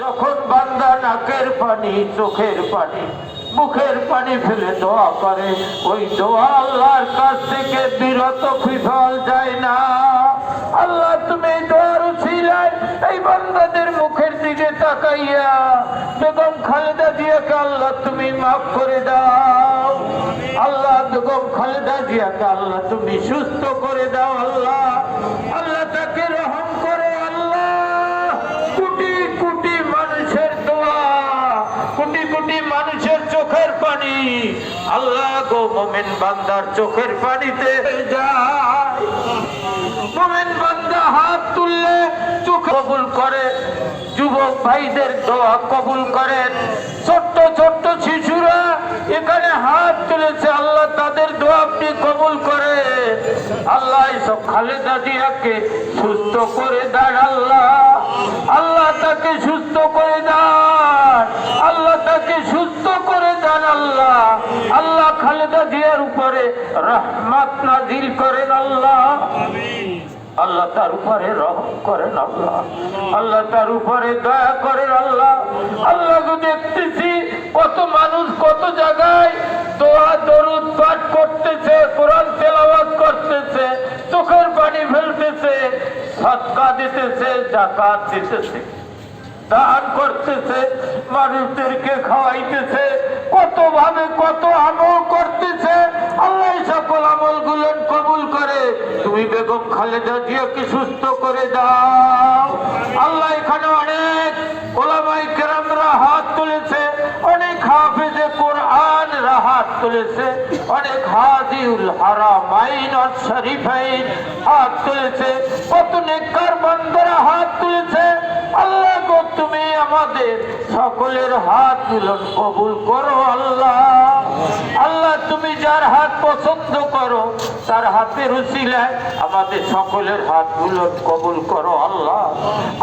যখন বান্দা নাকের পানি, চোখের পানি, মুখের পানি ফেলে দোয়া করে, ওই দোয়া আল্লাহর কাছ থেকে বিরত বিফল যায় না। আল্লাহ, তুমি দোয়ার উছিলায় এই বান্দাদের মুখের দিকে তাকাইয়া বেগম খালেদা জিয়াকে আল্লাহ তুমি মাফ করে দাও। আল্লাহ, বেগম খালেদা জিয়াকে আল্লাহ তুমি সুস্থ করে দাও, আল্লাহ। আল্লাহ গো মোমেন বান্দার চোখের পানিতে যায়। মোমেন বান্দা হাত তুললে চোখ কবুল করে। যুবক ভাইদের দোয়া কবুল করেন। ছোট্ট ছোট্ট শিশুরা এখানে হাত তুলেছে। আল্লাহ তাদের দোয়া আপনি কবুল করে আল্লাহ সব খালেদা জিয়াকে সুস্থ করে দেন আল্লাহ। আল্লাহ তাকে সুস্থ করে দেন। আল্লাহ তাকে সুস্থ করে দেন আল্লাহ। আল্লাহ খালেদা জিয়ার উপরে নাজিল করেন আল্লাহ। আল্লাহ তার উপরে রহম করেন আল্লাহ। আল্লাহ তার উপরে দয়া করেন আল্লাহ। আল্লাহ দেখতেছি কত মানুষ কত জায়গায় দোয়া, দরুদ পাঠ করতেছে, কোরআন তেলাওয়াত করতেছে, চোখের পানি ফেলতেছে, সৎকা দিতেছে জাকাত দিতেছে। দান করতেছে, মানুষদেরকে খাওয়াইতেছে, কত ভাবে কত আমল করতেছে। আল্লাহ সকল আমলগুলো কবুল করে। তুমি বেগম খালেদা জিয়াকে সুস্থ করে দাও। আল্লাহ এখানে অনেক ওলামাই কেরামরা হাত তুলেছে, অনেক হাফেজে কোরআনরা হাত তুলেছে, অনেক হাদিউল হারামাইন আর শরীফাইন হাত তুলেছে, কত নেককার বন্দরা হাত তুলেছে। আমাদের সকলের হাত মিলন কবুল করো আল্লাহ। আল্লাহ, তুমি যার হাত পছন্দ করো, তার হাতের উসিলায় আমাদের সকলের হাত মিলন কবুল করো আল্লাহ।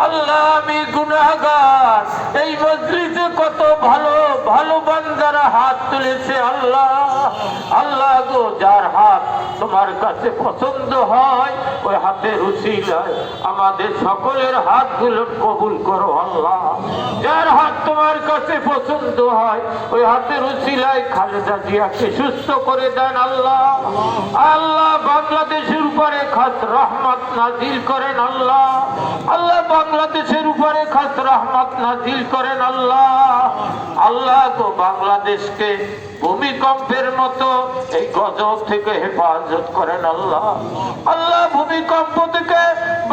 আল্লাহ, আমি গুনাগার এই মজলিসে কত ভালো হাত তুলেছে আল্লাহ। আল্লাহ গো, যার হাত তোমার কাছে পছন্দ হয়, ওই হাতের উসিলায় আমাদের সকলের হাত হাতগুলো কবুল করো আল্লাহ। যার হাত তোমার কাছে পছন্দ হয়, ওই হাতের উসিলায় খালেদা জিয়াকে সুস্থ করে দেন আল্লাহ। আল্লাহ বাংলাদেশের উপরে খাস রহমত নাজিল করেন আল্লাহ। আল্লাহ বাংলাদেশের উপরে খাস রহমত নাজিল করেন আল্লাহ। আল্লাহ গো বাংলাদেশকে ভূমিকম্পের মতো এই গজব থেকে হেফাজত করেন আল্লাহ। আল্লাহ ভূমিকম্প থেকে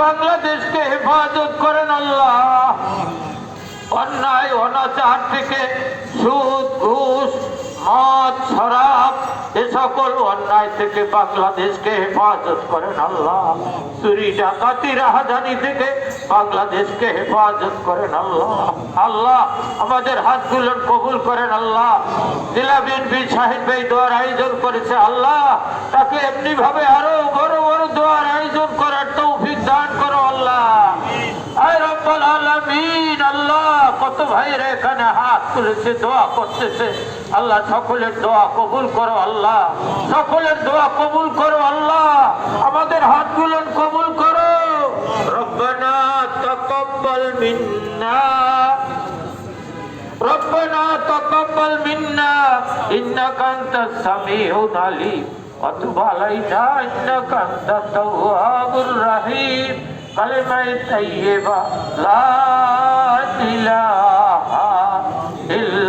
বাংলাদেশকে হেফাজত করেন আল্লাহ। অন্যায়, অনাচার থেকে সুদ, ঘুষ, মদ, শরাব এ সকল অন্যায় থেকে বাংলাদেশকে হেফাজত করেন আল্লাহ। চুরি ডাকাতি রাহাজানি থেকে বাংলাদেশকে হেফাজত করেন আল্লাহ। আল্লাহ, আমাদের হাতগুলো কবুল করেন আল্লাহ। জেলা বিএনপি সাহেব ভাই দোয়ার আয়োজন করেছে আল্লাহ। তাকে এমনি ভাবে আরও বড় বড় দোয়ার আয়োজন করার তৌফিক দান করো আল্লাহ আয় রব্বাল আলামিন আল্লাহ কত ভাইরা এখানে হাত তুলেছে দোয়া করতেছে আল্লাহ সকলের দোয়া কবুল করো আল্লাহ সকলের দোয়া কবুল করো আল্লাহ আমাদের হাতগুলো কবুল করো রব্বানা তাকাব্বাল মিন্না ربنا تقبل منا إنك أنت السميع العليم وتب علينا إنك أنت التواب الرحيم كلمة طيبة لا إله